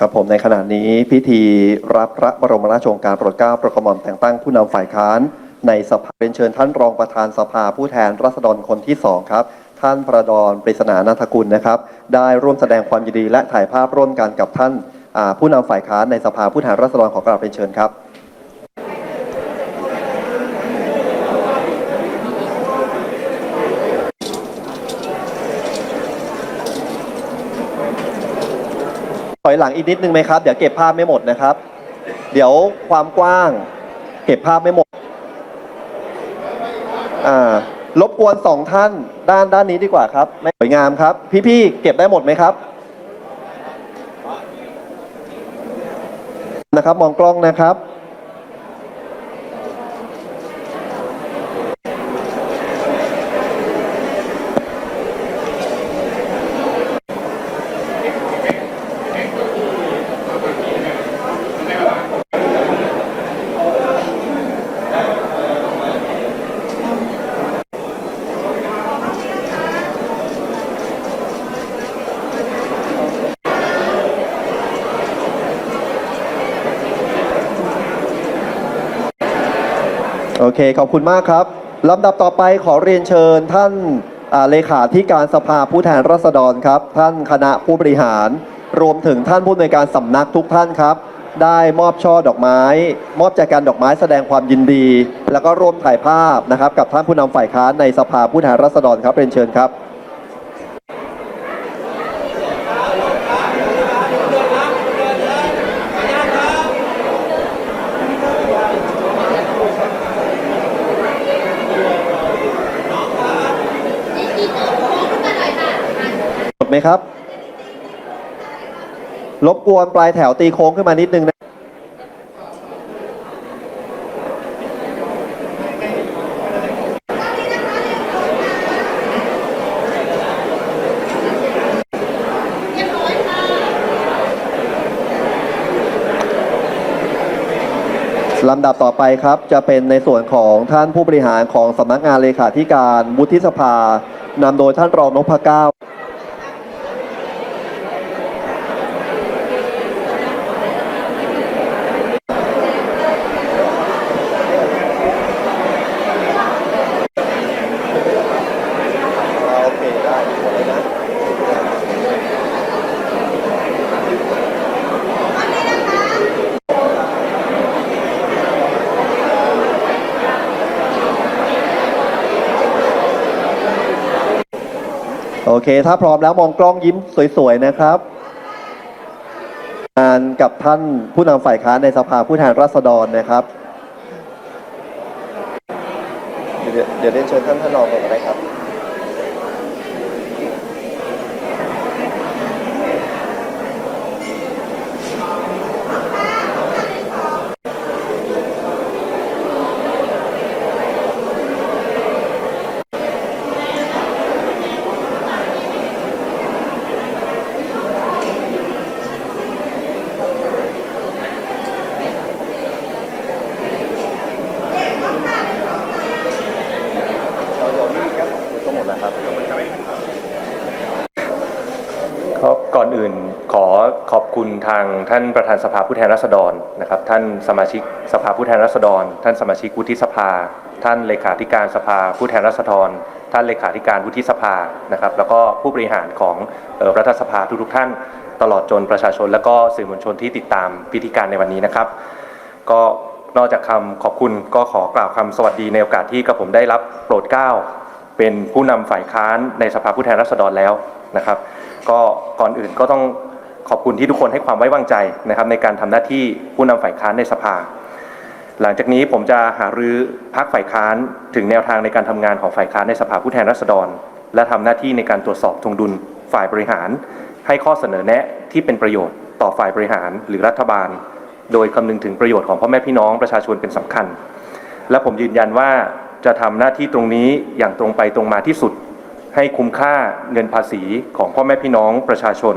ครับผมในขณะนี้พิธีรับพระบรมราชโองการโปรดเกล้าโปรดกระหม่อมแต่งตั้งผู้นำฝ่ายค้าน ในสภาเป็นเชิญท่านรองประธานสภาผู้แทนราษฎรคนที่สองครับ ท่านประดอนปริศนานาถกุลนะครับ ได้ร่วมแสดงความยินดีและถ่ายภาพร่วมกันกับท่านอ่าผู้นำฝ่ายค้านในสภาผู้แทนราษฎรขอกราบเป็นเชิญครับ อยหลังอีกนิดนึงไหมครับ เดี๋ยวเก็บภาพไม่หมดนะครับ เดี๋ยวความกว้าง เก็บภาพไม่หมดอ่ารบกวนสองท่านด้านด้านนี้ดีกว่าครับไม่สวยงามครับ พี่ๆเก็บได้หมดไหมครับนะครับ มองกล้องนะครับ โอเค ขอบคุณมากครับลำดับต่อไปขอเรียนเชิญท่านเลขาธิการสภาผู้แทนราษฎรครับ ท่านคณะผู้บริหาร รวมถึงท่านผู้อำนวยการสำนักทุกท่านครับ ได้มอบช่อดอกไม้ มอบแจกันดอกไม้แสดงความยินดี แล้วก็ร่วมถ่ายภาพนะครับ กับท่านผู้นำฝ่ายค้านในสภาผู้แทนราษฎรครับเรียนเชิญครับ ไหมครับ รบกวนปลายแถวตีโค้งขึ้นมานิดนึงนะ ลำดับต่อไปครับ จะเป็นในส่วนของท่านผู้บริหารของสำนักงานเลขาธิการวุฒิสภานำโดยท่านรองนพเก้า โอเค ได้หมดเลยนะ โอ เค ถ้าพร้อมแล้วมองกล้องยิ้มสวยๆนะครับงานกับท่านผู้นำฝ่ายค้านในสภาผู้แทนราษฎรนะครับ เดี๋ยวเดี๋ยวเรียนเชิญท่านท่านรองก่อนนะครับ ก็หมดแล้วครับ ครับก่อนอื่นขอขอบคุณ ท่านประธานสภาผู้แทนราษฎรนะครับ ท่านสมาชิกสภาผู้แทนราษฎร ท่านสมาชิกวุฒิสภา ท่านเลขาธิการสภาผู้แทนราษฎร ท่านเลขาธิการวุฒิสภานะครับ แล้วก็ผู้บริหารของรัฐสภาทุกๆท่านตลอดจนประชาชน และก็สื่อมวลชนที่ติดตามพิธีการในวันนี้นะครับ ก็นอกจากคำขอบคุณก็ขอกล่าวคำสวัสดีในโอกาสที่กระผมได้รับโปรดเกล้าเป็นผู้นำฝ่ายค้านในสภาผู้แทนราษฎรแล้วนะครับ ก็ก่อนอื่นก็ต้อง ขอบคุณที่ทุกคนให้ความไว้วางใจนะครับ ในการทำหน้าที่ผู้นำฝ่ายค้านในสภา หลังจากนี้ผมจะหารือพักฝ่ายค้านถึงแนวทางในการทำงานของฝ่ายค้านในสภาผู้แทนราษฎร และทำหน้าที่ในการตรวจสอบทงดุลฝ่ายบริหาร ให้ข้อเสนอแนะที่เป็นประโยชน์ต่อฝ่ายบริหารหรือรัฐบาล โดยคำนึงถึงประโยชน์ของพ่อแม่พี่น้องประชาชนเป็นสำคัญ และผมยืนยันว่าจะทำหน้าที่ตรงนี้อย่างตรงไปตรงมาที่สุด ให้คุ้มค่าเงินภาษีของพ่อแม่พี่น้องประชาชน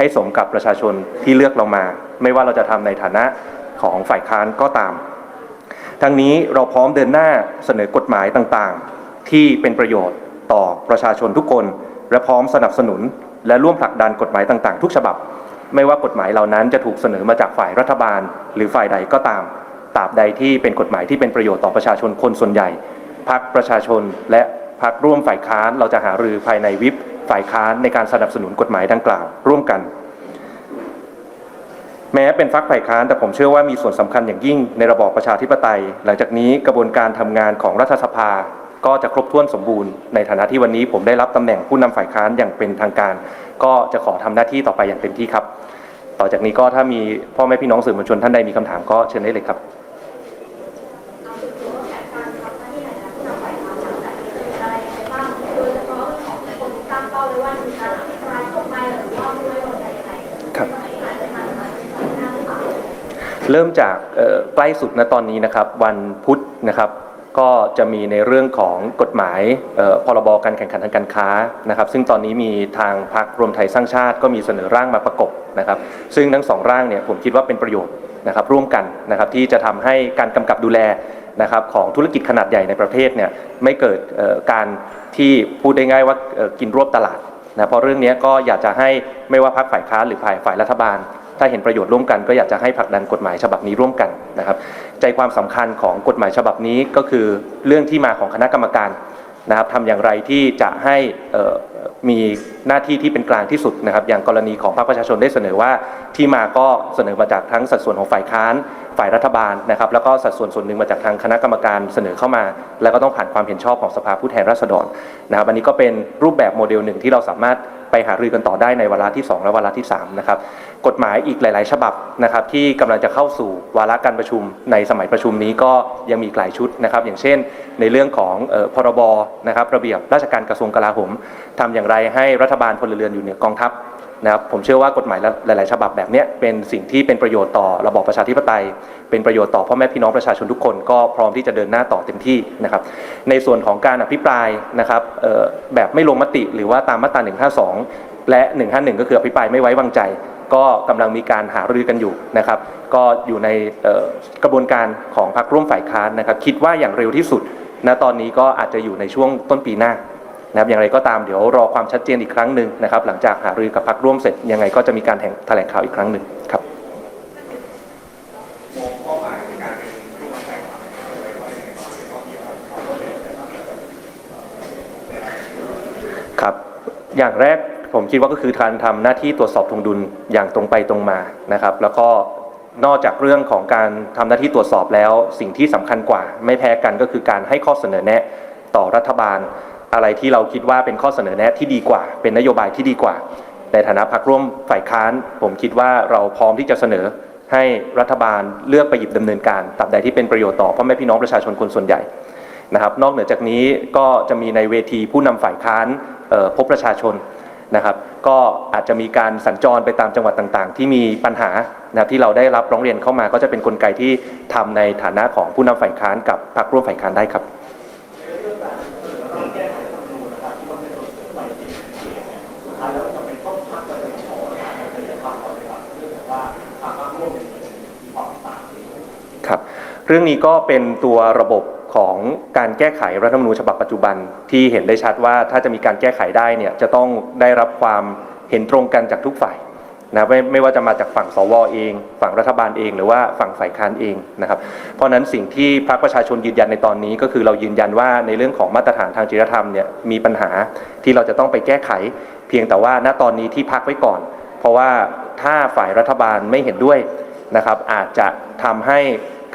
ให้สมกับประชาชนที่เลือกเรามา ไม่ว่าเราจะทำในฐานะของฝ่ายค้านก็ตาม ทั้งนี้เราพร้อมเดินหน้าเสนอกฎหมายต่างๆ ที่เป็นประโยชน์ต่อประชาชนทุกคน และพร้อมสนับสนุน และร่วมผลักดันกฎหมายต่างๆ ทุกฉบับ ไม่ว่ากฎหมายเหล่านั้นจะถูกเสนอมาจากฝ่ายรัฐบาล หรือฝ่ายใดก็ตามตราบใดที่เป็นกฎหมายที่เป็นประโยชน์ต่อประชาชนคนส่วนใหญ่พักประชาชนและพักร่วมฝ่ายค้านเราจะหารือภายในวิป ฝ่ายค้านในการสนับสนุนกฎหมายดังกล่าว ร่วมกัน แม้เป็นฟักฝ่ายค้านแต่ผมเชื่อว่ามีส่วนสำคัญอย่างยิ่งในระบอบประชาธิปไตย หลังจากนี้กระบวนการทำงานของรัฐสภาก็จะครบถ้วนสมบูรณ์ในฐานะที่วันนี้ผมได้รับตำแหน่งผู้นำฝ่ายค้านอย่างเป็นทางการ ก็จะขอทำหน้าที่ต่อไปอย่างเต็มที่ครับ ต่อจากนี้ก็ถ้ามีพ่อแม่พี่น้องสื่อมวลชนท่านใดมีคำถามก็เชิญได้เลยครับ เริ่มจากใกล้สุดณตอนนี้นะครับ วันพุธนะครับก็จะมีในเรื่องของกฎหมายพรบการแข่งขันทางการค้านะครับ ซึ่งตอนนี้มีทางพรรครวมไทยสร้างชาติ ก็มีเสนอร่างมาประกบนะครับ ซึ่งทั้งสองร่างเนี่ยผมคิดว่าเป็นประโยชน์นะครับร่วมกันนะครับที่จะทำให้การกำกับดูแลนะครับของธุรกิจขนาดใหญ่ในประเทศเนี่ยไม่เกิดการที่พูดได้ง่ายว่ากินรวบตลาดนะเพราะเรื่องนี้ก็อยากจะให้ไม่ว่าพรรคฝ่ายค้านหรือฝ่ายฝ่ายรัฐบาล ถ้าเห็นประโยชน์ร่วมกันก็อยากจะให้ผลักดันกฎหมายฉบับนี้ร่วมกันนะครับ ใจความสำคัญของกฎหมายฉบับนี้ก็คือเรื่องที่มาของคณะกรรมการนะครับทำอย่างไรที่จะให้มีหน้าที่ที่เป็นกลางที่สุดนะครับ อย่างกรณีของพรรคประชาชนได้เสนอว่าที่มาก็เสนอมาจากทั้งสัดส่วนของฝ่ายค้านฝ่ายรัฐบาลนะครับ แล้วก็สัดส่วนส่วนหนึ่งมาจากทางคณะกรรมการเสนอเข้ามา แล้วก็ต้องผ่านความเห็นชอบของสภาผู้แทนราษฎรนะครับอันนี้ก็เป็นรูปแบบโมเดลหนึ่งที่เราสามารถไปหารือกันต่อได้ในวาระที่ 2 และวาระที่3นะครับกฎหมายอีกหลาย ๆ ฉบับนะครับที่กำลังจะเข้าสู่วาระการประชุมในสมัยประชุมนี้ก็ยังมีหลายชุดนะครับอย่างเช่น ในเรื่องของเอ่อพรบนะครับระเบียบราชการกระทรวงกลาโหมทำอย่างไรให้รัฐบาลพลเรือนอยู่เหนือกองทัพนะครับผมเชื่อว่ากฎหมายหลาย ๆ ฉบับแบบนี้เป็นสิ่งที่เป็นประโยชน์ต่อระบอบประชาธิปไตย เป็นประโยชน์ต่อพ่อแม่พี่น้องประชาชนทุกคนก็พร้อมที่จะเดินหน้าต่อเต็มที่นะครับในส่วนของการอภิปรายนะครับแบบไม่ลงมติหรือว่าตามมาตรา 152 และ 151 ก็คืออภิปรายไม่ไว้วางใจ ก็กำลังมีการหารือกันอยู่นะครับก็อยู่ในกระบวนการของพรรคร่วมฝ่ายค้านนะครับคิดว่าอย่างเร็วที่สุดณตอนนี้ก็อาจจะอยู่ในช่วงต้นปีหน้า นะครับอย่างไรก็ตามเดี๋ยวรอความชัดเจนอีกครั้งหนึ่งนะครับ หลังจากหารือกับพรรคร่วมเสร็จยังไงก็จะมีการแถลงข่าวอีกครั้งหนึ่งครับครับ อย่างแรกผมคิดว่าก็คือการทำหน้าที่ตรวจสอบทงดุลอย่างตรงไปตรงมานะครับ แล้วก็นอกจากเรื่องของการทำหน้าที่ตรวจสอบแล้ว สิ่งที่สำคัญกว่า ไม่แพ้กันก็คือการให้ข้อเสนอแนะต่อรัฐบาล อะไรที่เราคิดว่าเป็นข้อเสนอแนะที่ดีกว่า เป็นนโยบายที่ดีกว่า ในฐานะพรรคร่วมฝ่ายค้าน ผมคิดว่าเราพร้อมที่จะเสนอให้รัฐบาลเลือกไปหยิบดำเนินการตราบใดที่เป็นประโยชน์ต่อพ่อแม่พี่น้องประชาชนคนส่วนใหญ่นะครับ นอกเหนือจากนี้ก็จะมีในเวทีผู้นำฝ่ายค้านพบประชาชนนะครับ ก็อาจจะมีการสัญจรไปตามจังหวัดต่างๆ ที่มีปัญหานะที่เราได้รับร้องเรียนเข้ามา ก็จะเป็นนกลไกที่ทำในฐานะของผู้นำฝ่ายค้านกับพรรคร่วมฝ่ายค้านได้ครับ ครับ เรื่องนี้ก็เป็นตัวระบบของการแก้ไขรัฐธรรมนูญฉบับปัจจุบันที่เห็นได้ชัดว่าถ้าจะมีการแก้ไขได้เนี่ยจะต้องได้รับความเห็นตรงกันจากทุกฝ่ายนะไม่ไม่ว่าจะมาจากฝั่งสวเอง ฝั่งรัฐบาลเอง หรือว่าฝั่งฝ่ายค้านเองนะครับ เพราะฉะนั้นสิ่งที่พรรคประชาชนยืนยันในตอนนี้ ก็คือเรายืนยันว่าในเรื่องของมาตรฐานทางจริยธรรมเนี่ยมีปัญหาที่เราจะต้องไปแก้ไข เพียงแต่ว่าณตอนนี้ที่พักไว้ก่อน เพราะว่าถ้าฝ่ายรัฐบาลไม่เห็นด้วยนะครับอาจจะทำให้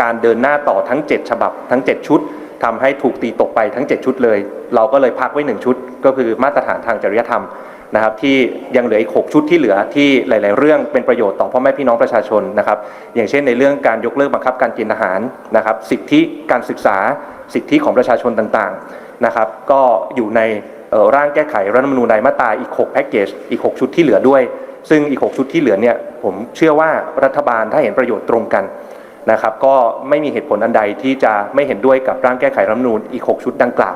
การเดินหน้าต่อทั้ง 7 ฉบับทั้ง 7 ชุดทำให้ถูกตีตกไปทั้ง 7 ชุดเลย เราก็เลยพักไว้ 1 ชุด ก็คือมาตรฐานทางจริยธรรมนะครับที่ยังเหลืออีก 6 ชุดที่เหลือที่หลาย ๆ เรื่องเป็นประโยชน์ต่อพ่อแม่พี่น้องประชาชนนะครับ อย่างเช่นในเรื่องการยกเลิกบังคับการกินอาหารนะครับ สิทธิการศึกษาสิทธิของประชาชนต่าง ๆ นะครับ ก็อยู่ในร่างแก้ไขรัฐธรรมนูญรายมาตราอีก 6 แพ็กเกจอีก 6 ชุดที่เหลือด้วย ซึ่งอีก 6 ชุดที่เหลือเนี่ยผมเชื่อว่ารัฐบาลถ้าเห็นประโยชน์ตรงกัน นะครับก็ไม่มีเหตุผลอันใดที่จะไม่เห็นด้วยกับร่างแก้ไขรัฐมนูญอีก 6 ชุดดังกล่าว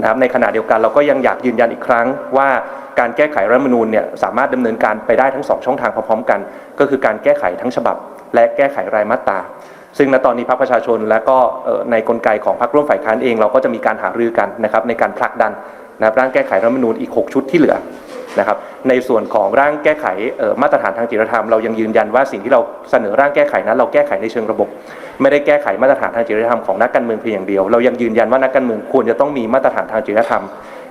นะครับในขณะเดียวกันเราก็ยังอยากยืนยันอีกครั้งว่าการแก้ไขรัฐมนูญเนี่ยสามารถดำเนินการไปได้ทั้งสองช่องทางพร้อมๆกัน ก็คือการแก้ไขทั้งฉบับ และแก้ไขรายมาตราซึ่งณตอนนี้พรรคประชาชนและก็ในกลไกของพรรคร่วมฝ่ายค้านเอง เราก็จะมีการหารือกันนะครับในการผลักดันนะร่างแก้ไขรัฐมนูญอีก 6 ชุดที่เหลือ นะครับในส่วนของร่างแก้ไขมาตรฐานทางจริยธรรมเรายังยืนยันว่าสิ่งที่เราเสนอร่างแก้ไขนั้นเราแก้ไขในเชิงระบบ ไม่ได้แก้ไขมาตรฐานทางจริยธรรมของนักการเมืองเพียงอย่างเดียว เรายังยืนยันว่านักการเมืองควรจะต้องมีมาตรฐานทางจริยธรรม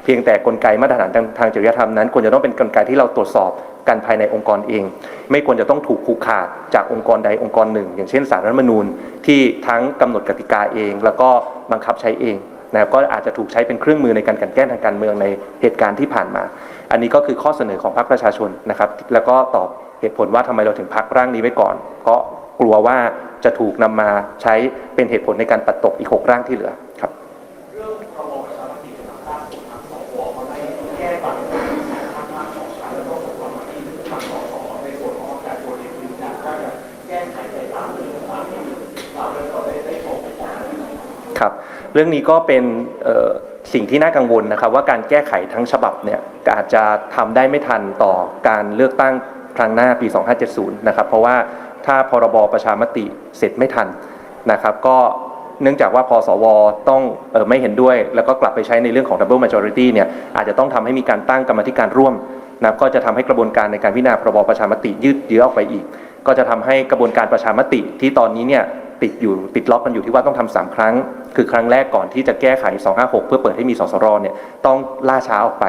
เพียงแต่กลไกมาตรฐานทางจริยธรรมนั้นควรจะต้องเป็นกลไกที่เราตรวจสอบกันภายในองค์กรเอง ไม่ควรจะต้องถูกผูกขาดจากองค์กรใดองค์กรหนึ่ง อย่างเช่นสารรัฐมนูญที่ทั้งกำหนดกติกาเอง แล้วก็บังคับใช้เอง นะครับก็อาจจะถูกใช้เป็นเครื่องมือในการกันแกล้งทางการเมืองในเหตุการณ์ที่ผ่านมา อันนี้ก็คือข้อเสนอของพรรคประชาชนนะครับ แล้วก็ตอบเหตุผลว่าทำไมเราถึงพักร่างนี้ไว้ก่อนเพราะกลัวว่าจะถูกนำมาใช้เป็นเหตุผลในการปัดตกอีกหกร่างที่เหลือครับครับ เรื่องนี้ก็เป็นสิ่งที่น่ากังวลนะครับ ว่าการแก้ไขทั้งฉบับเนี่ยอาจจะทำได้ไม่ทันต่อการเลือกตั้งครั้งหน้าปี 2570 นะครับ เพราะว่าถ้าพรบประชามติเสร็จไม่ทันนะครับ ก็เนื่องจากว่าพอสวต้องออไม่เห็นด้วย แล้วก็กลับไปใช้ในเรื่องของ double majority เนี่ยอาจจะต้องทำให้มีการตั้งกรรมธิการร่วมนะก็จะทำให้กระบวนการในการพิจารณาพรบประชามติยืดเยื้อออกไปอีก ก็จะทำให้กระบวนการประชามติที่ตอนนี้เนี่ยติดอยู่ติดล็อกกันอยู่ที่ว่าต้องทำสามครั้ง คือครั้งแรกก่อนที่จะแก้ไข 256 เพื่อเปิดให้มีสสรเนี่ยต้องล่าช้าออกไป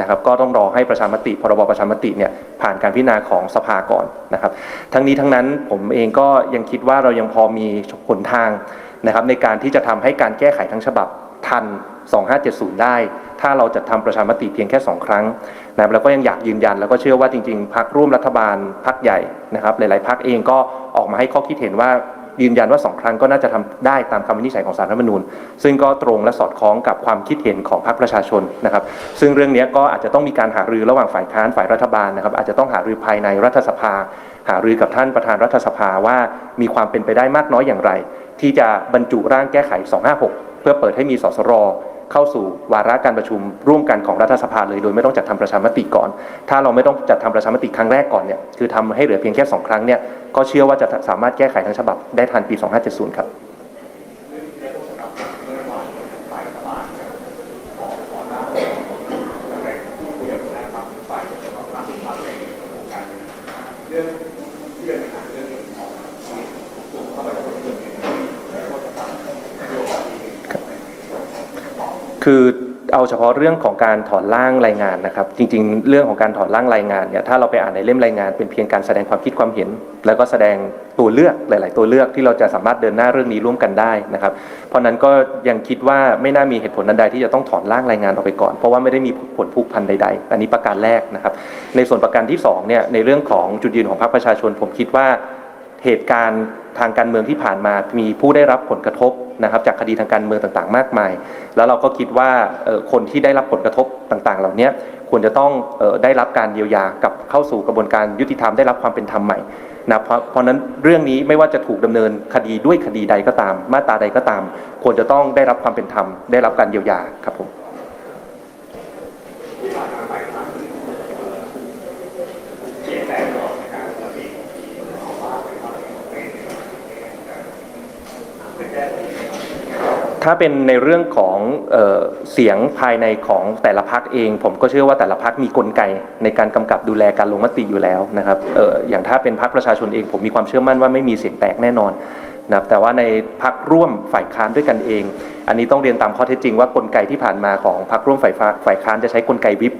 นะครับก็ต้องรอให้ประชามติพรบประชามติเนี่ยผ่านการพิจารณาของสภาก่อนนะครับ ทั้งนี้ทั้งนั้นผมเองก็ยังคิดว่าเรายังพอมีหนทางนะครับในการที่จะทำให้การแก้ไขทั้งฉบับทัน 2570 ได้ ถ้าเราจะทำประชามติเพียงแค่ 2 ครั้งนะครับแล้วก็ยังอยากยืนยัน แล้วก็เชื่อว่าจริง ๆพักร่วมรัฐบาลพักใหญ่นะครับ หลาย ๆพักเองก็ออกมาให้ข้อคิดเห็นว่า ยืนยันว่าสองครั้งก็น่าจะทำได้ตามคำวินิจฉัยของสารรัฐธรรมนูญ ซึ่งก็ตรงและสอดคล้องกับความคิดเห็นของพรรคประชาชนนะครับ ซึ่งเรื่องนี้ก็อาจจะต้องมีการหารือระหว่างฝ่ายค้านฝ่ายรัฐบาลนะครับ อาจจะต้องหารือภายในรัฐสภา หารือกับท่านประธานรัฐสภาว่ามีความเป็นไปได้มากน้อยอย่างไร ที่จะบรรจุร่างแก้ไข 256 เพื่อเปิดให้มีสสร เข้าสู่วาระการประชุมร่วมกันของรัฐสภาเลย โดยไม่ต้องจัดทำประชามติก่อน ถ้าเราไม่ต้องจัดทำประชามติครั้งแรกก่อนเนี่ยคือทำให้เหลือเพียงแค่2ครั้งเนี่ยก็เชื่อว่าจะสามารถแก้ไขทั้งฉบับได้ทันปี 2570 ครับ คือเอาเฉพาะเรื่องของการถอนร่างรายงานนะครับ จริง ๆ เรื่องของการถอนร่างรายงานเนี่ยถ้าเราไปอ่านในเล่มรายงานเป็นเพียงการแสดงความคิดความเห็น แล้วก็แสดงตัวเลือกหลาย ๆ ตัวเลือกที่เราจะสามารถเดินหน้าเรื่องนี้ร่วมกันได้นะครับ เพราะนั้นก็ยังคิดว่าไม่น่ามีเหตุผลนันใดที่จะต้องถอนร่างรายงานออกไปก่อน เพราะว่าไม่ได้มีผลผูกพันใด ๆ อันนี้ประการแรกนะครับ ในส่วนประการที่สองเนี่ยในเรื่องของจุดยืนของพรรคประชาชน ผมคิดว่าเหตุการณ์ทางการเมืองที่ผ่านมามีผู้ได้รับผลกระทบ นะครับจากคดีทางการเมืองต่างๆ มากมาย แล้วเราก็คิดว่าคนที่ได้รับผลกระทบต่างๆ เหล่านี้ควรจะต้องได้รับการเยียวยากับเข้าสู่กระบวนการยุติธรรมได้รับความเป็นธรรมใหม่นะเพราะเพราะฉะนั้นเรื่องนี้ไม่ว่าจะถูกดำเนินคดีด้วยคดีใดก็ตาม มาตราใดก็ตาม ควรจะต้องได้รับความเป็นธรรม ได้รับการเยียวยาครับผม ถ้าเป็นในเรื่องของเออเสียงภายในของแต่ละพักเอง ผมก็เชื่อว่าแต่ละพักมีกลไกในการกำกับดูแลการลงมติอยู่แล้วนะครับอออย่างถ้าเป็นพักประชาชนเองผมมีความเชื่อมั่นว่าไม่มีเสียงแตกแน่นอนนะครับแต่ว่าในพักร่วมฝ่ายค้านด้วยกันเอง อันนี้ต้องเรียนตามข้อเท็จจริงว่ากลไกที่ผ่านมาของพักร่วมฝ่ายฝ่ายค้านจะใช้กลไกวิป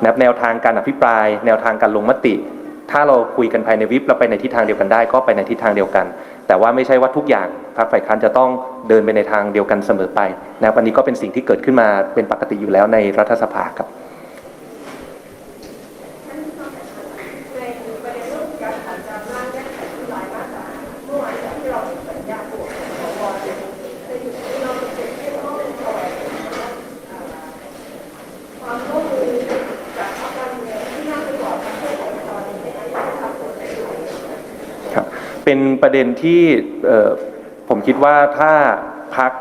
นะครับแนวทางการอภิปราย แนวทางการลงมติ ถ้าเราคุยกันภายในวิปเราไปในทิศทางเดียวกันได้ ก็ไปในทิศทางเดียวกัน แต่ว่าไม่ใช่ว่าทุกอย่างพรรคฝ่ายค้านจะต้องเดินไปในทางเดียวกันเสมอไปนะครับอันนี้ก็เป็นสิ่งที่เกิดขึ้นมาเป็นปกติอยู่แล้วในรัฐสภาครับ ในประเด็นเรื่องการผ่านการร่างแก้ไขที่หลายมาตราเมื่อวานที่เราสัญญาตัวของสวเนี่ยในจุดที่เราเป็นที่ต้องเป็นคอยความร่วมมือจากพรรคการเมืองที่น่าจะบอกทางเพื่อไทยตอนนี้ในการทำผลประโยชน์ ครับ เป็นประเด็นที่ผมคิดว่าถ้าพัก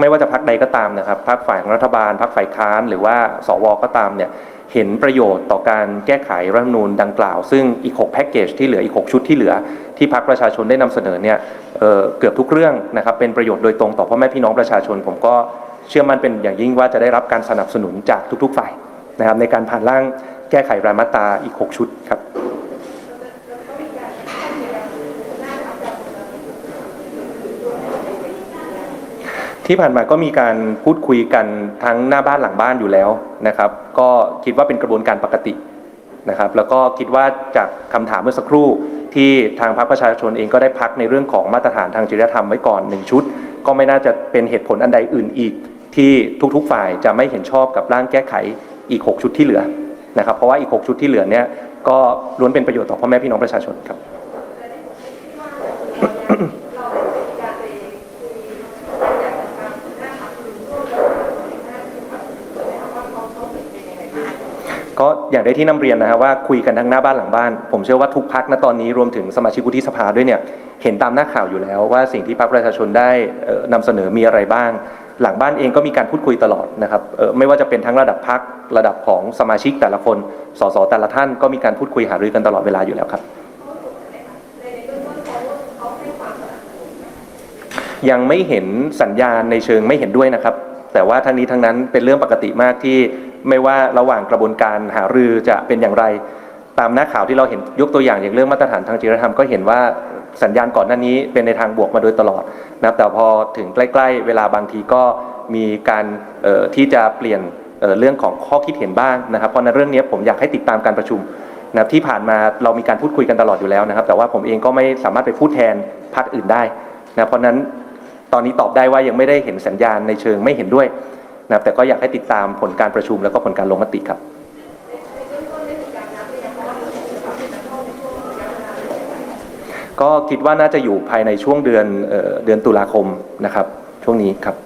ไม่ว่าจะพักใดก็ตามนะครับพักฝ่ายของรัฐบาลพักฝ่ายค้านหรือว่าสวก็ตามเนี่ยเห็นประโยชน์ต่อการแก้ไขรัฐธรรมนูญดังกล่าว ซึ่งอีก 6 แพ็กเกจที่เหลืออีก 6 ชุดที่เหลือ ที่พักประชาชนได้นำเสนอเนี่ยเเกือบทุกเรื่องนะครับเป็นประโยชน์โดยตรงต่อพ่อแม่พี่น้องประชาชน ผมก็เชื่อมั่นเป็นอย่างยิ่งว่าจะได้รับการสนับสนุนจากทุกๆฝ่ายนะครับในการผ่านร่างแก้ไขรายมาตราอีก 6 ชุดครับ ที่ผ่านมาก็มีการพูดคุยกันทั้งหน้าบ้านหลังบ้านอยู่แล้วนะครับ ก็คิดว่าเป็นกระบวนการปกตินะครับ แล้วก็คิดว่าจากคำถามเมื่อสักครู่ที่ทางพรรคประชาชนเองก็ได้พักในเรื่องของมาตรฐานทางจริยธรรมไว้ก่อนหนึ่งชุด ก็ไม่น่าจะเป็นเหตุผลอันใดอื่นอีก ที่ทุกๆฝ่ายจะไม่เห็นชอบกับร่างแก้ไขอีก 6 ชุดที่เหลือนะครับ เพราะว่าอีก 6 ชุดที่เหลือเนี่ยก็ล้วนเป็นประโยชน์ต่อพ่อแม่พี่น้องประชาชนครับ ก็อย่างได้ที่นำเรียนนะฮะว่าคุยกันทั้งหน้าบ้านหลังบ้าน ผมเชื่อว่าทุกพักณตอนนี้รวมถึงสมาชิกวุฒิสภาด้วยเนี่ยเห็นตามหน้าข่าวอยู่แล้วว่าสิ่งที่พรรคประชาชนได้เอ่อนำเสนอมีอะไรบ้าง หลังบ้านเองก็มีการพูดคุยตลอดนะครับไม่ว่าจะเป็นทั้งระดับพักระดับของสมาชิกแต่ละคนสสแต่ละท่านก็มีการพูดคุยหารือกันตลอดเวลาอยู่แล้วครับยังไม่เห็นสัญญาณในเชิงไม่เห็นด้วยนะครับ แต่ว่าทั้งนี้ทั้งนั้นเป็นเรื่องปกติมากที่ ไม่ว่าระหว่างกระบวนการหารือจะเป็นอย่างไรตามหน้าข่าวที่เราเห็นยกตัวอย่างอย่างเรื่องมาตรฐานทางจริยธรรมก็เห็นว่าสัญญาณก่อนหน้านี้เป็นในทางบวกมาโดยตลอดนะครับแต่พอถึงใกล้ๆ เวลาบางทีก็มีการที่จะเปลี่ยนเรื่องของข้อคิดเห็นบ้างนะครับ เพราะในเรื่องนี้ผมอยากให้ติดตามการประชุมนะครับที่ผ่านมาเรามีการพูดคุยกันตลอดอยู่แล้วนะครับ แต่ว่าผมเองก็ไม่สามารถไปพูดแทนพรรคอื่นได้นะเพราะนั้นตอนนี้ตอบได้ว่ายังไม่ได้เห็นสัญญาณในเชิงไม่เห็นด้วย นะครับแต่ก็อยากให้ติดตามผลการประชุมแล้วก็ผลการลงมติครับก็คิดว่าน่าจะอยู่ภายในช่วงเดือนเดือนตุลาคมนะครับ ช่วงนี้ครับ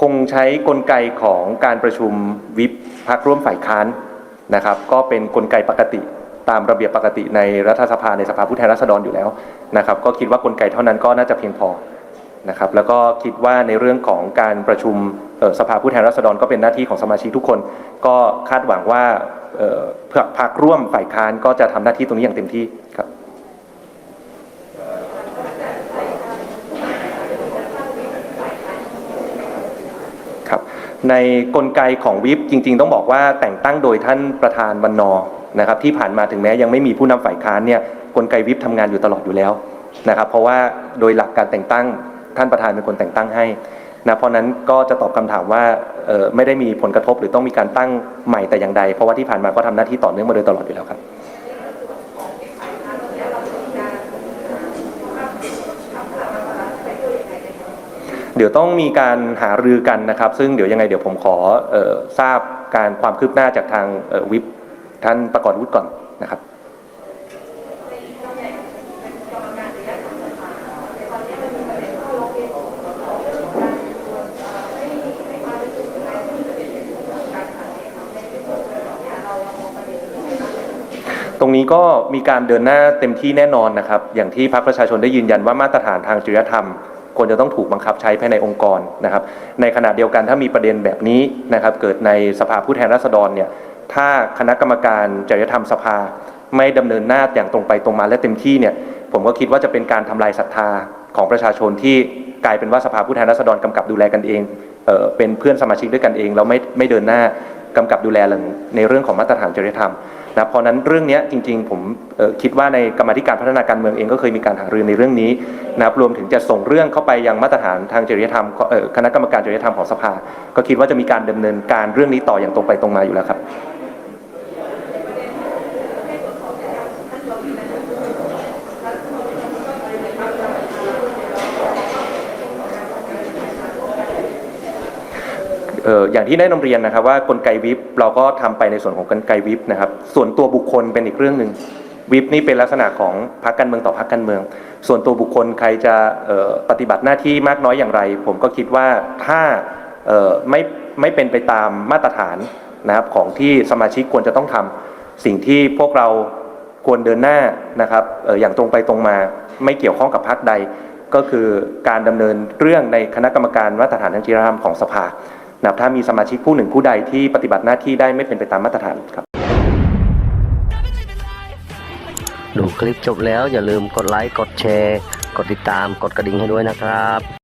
คงใช้กลไกของการประชุมวิปพักร่วมฝ่ายค้านนะครับ ก็เป็นกลไกปกติ ตามระเบียบปกติในรัฐสภาในสภาผู้แทนราษฎรอยู่แล้วนะครับ ก็คิดว่ากลไกเท่านั้นก็น่าจะเพียงพอนะครับแล้วก็คิดว่าในเรื่องของการประชุมสภาผู้แทนราษฎรก็เป็นหน้าที่ของสมาชิกทุกคน ก็คาดหวังว่าเพื่อพักร่วมฝ่ายค้านก็จะทำหน้าที่ตรงนี้อย่างเต็มที่ครับครับ ในกลไกของวิปจริง ๆ ต้องบอกว่าแต่งตั้งโดยท่านประธานวันนอ นะครับที่ผ่านมาถึงแม้ยังไม่มีผู้นำฝ่ายค้านเนี่ยกลไกวิปทำงานอยู่ตลอดอยู่แล้วนะครับเพราะว่าโดยหลักการแต่งตั้งท่านประธานเป็นคนแต่งตั้งให้นะเพราะนั้นก็จะตอบคำถามว่าไม่ได้มีผลกระทบหรือต้องมีการตั้งใหม่แต่อย่างใด เพราะว่าที่ผ่านมาก็ทำหน้าที่ต่อเนื่องมาโดยตลอดอยู่แล้วครับเดี๋ยวต้องมีการหารือกันนะครับ ซึ่งเดี๋ยวยังไงเดี๋ยวผมขอออทราบการความคืบหน้าจากทางวิป ท่านประกอบวุฒิก่อนนะครับตรงนี้ก็มีการเดินหน้าเต็มที่แน่นอนนะครับ อย่างที่พรรคประชาชนได้ยืนยันว่ามาตรฐานทางจริยธรรมควรจะต้องถูกบังคับใช้ภายในองค์กรนะครับ ในขณะเดียวกันถ้ามีประเด็นแบบนี้นะครับ เกิดในสภาผู้แทนราษฎรเนี่ย ถ้าคณะกรรมการจริยธรรมสภา ไม่ดำเนินหน้าอย่างตรงไปตรงมาและเต็มที่เนี่ยผมก็คิดว่าจะเป็นการทำลายศรัทธาของประชาชนที่กลายเป็นว่าสภาผู้แทนราษฎรกำกับดูแลกันเองเออเป็นเพื่อนสมาชิกด้วยกันเองแล้วไม่ไม่เดินหน้ากำกับดูแลในเรื่องของมาตรฐานจริยธรรมนะเพราะนั้นเรื่องนี้จริงๆ ผมคิดว่าในกรรมธิการพัฒนาการเมืองเองก็เคยมีการหารือในเรื่องนี้นะครับรวมถึงจะส่งเรื่องเข้าไปยังมาตรฐานทางจริยธรรมคณะกรรมการจริยธรรมของสภา ก็คิดว่าจะมีการดำเนินการเรื่องนี้ต่ออย่างตรงไปตรงมาอยู่แล้วครับ อ่ออย่างที่ได้นำเรียนนะครับว่ากลไกวิปเราก็ทำไปในส่วนของกลไกวิปนะครับ ส่วนตัวบุคคลเป็นอีกเรื่องหนึ่งวิปนี่เป็นลักษณะของพรรคการเมืองต่อพรรคการเมือง ส่วนตัวบุคคลใครจะออปฏิบัติหน้าที่มากน้อยอย่างไร ผมก็คิดว่าถ้าออไม่ไม่เป็นไปตามมาตรฐานนะครับของที่สมาชิกควรจะต้องทำสิ่งที่พวกเราควรเดินหน้านะครับอออย่างตรงไปตรงมาไม่เกี่ยวข้องกับพรรคใด ก็คือการดำเนินเรื่องในคณะกรรมการมาตรฐานทางจริยธรรมของสภา นะครับถ้ามีสมาชิกผู้หนึ่งผู้ใดที่ปฏิบัติหน้าที่ได้ไม่เป็นไปตามมาตรฐานครับ ดูคลิปจบแล้วอย่าลืมกดไลค์ กดแชร์กกดติดตาม กดกระดิ่งให้ด้วยนะครับ